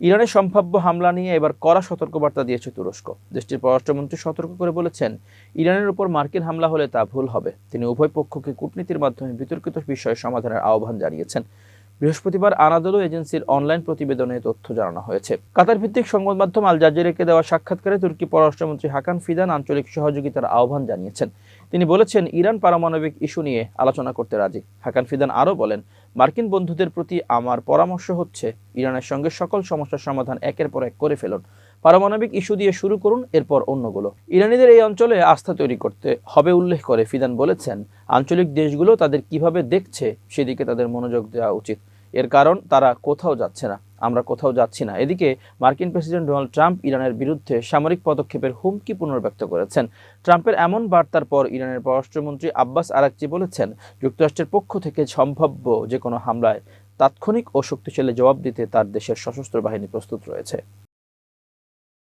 ইরানের সম্ভাব্য হামলা নিয়ে এবার কড়া সতর্কবার্তা দিয়েছে তুরস্ক। দেশটির পররাষ্ট্রমন্ত্রী সতর্ক করে বলেছেন, ইরানের উপর মার্কিন হামলা হলে তা ভুল হবে। তিনি উভয় পক্ষকে কূটনীতির মাধ্যমে বিতর্কিত বিষয়ে সমাধানের আহ্বান জানিয়েছেন। বৃহস্পতিবার আনাদোলো এজেন্সির অনলাইন প্রতিবেদনে তথ্য জানানো হয়েছে। কাতার ভিত্তিক সংবাদ মাধ্যম আল জাজিরাকে দেওয়া সাক্ষাৎকারে তুর্কি পররাষ্ট্রমন্ত্রী হাকান ফিদান আঞ্চলিক সহযোগিতার আহ্বান জানিয়েছেন। তিনি বলেছেন, ইরান পারমাণবিক ইস্যু নিয়ে আলোচনা করতে রাজি। হাকান ফিদান আরও বলেন, মার্কিন বন্ধুদের প্রতি আমার পরামর্শ হচ্ছে, ইরানের সঙ্গে সকল সমস্যার সমাধান একের পর এক করে ফেলুন। পারমাণবিক ইস্যু দিয়ে শুরু করুন, এরপর অন্যগুলো। ইরানিদের এই অঞ্চলে আস্থা তৈরি করতে হবে উল্লেখ করে ফিদান বলেছেন, আঞ্চলিক দেশগুলো তাদের কীভাবে দেখছে, সেদিকে তাদের মনোযোগ দেওয়া উচিত। এর কারণ, তারা কোথাও যাচ্ছে না। আমরা কোথাও যাচ্ছি না। এদিকে মার্কিন প্রেসিডেন্ট ডোনাল্ড ট্রাম্প ইরানের বিরুদ্ধে সামরিক পদক্ষেপের হুমকি পুনর্ব্যক্ত করেছেন। ট্রাম্পের এমন বার্তার পর ইরানের পররাষ্ট্রমন্ত্রী আব্বাস আরাকচি বলেছেন, যুক্তরাষ্ট্রের পক্ষ থেকে সম্ভাব্য যে কোনো হামলায় তাৎক্ষণিক ও শক্তিশালী জবাব দিতে তার দেশের সশস্ত্র বাহিনী প্রস্তুত রয়েছে।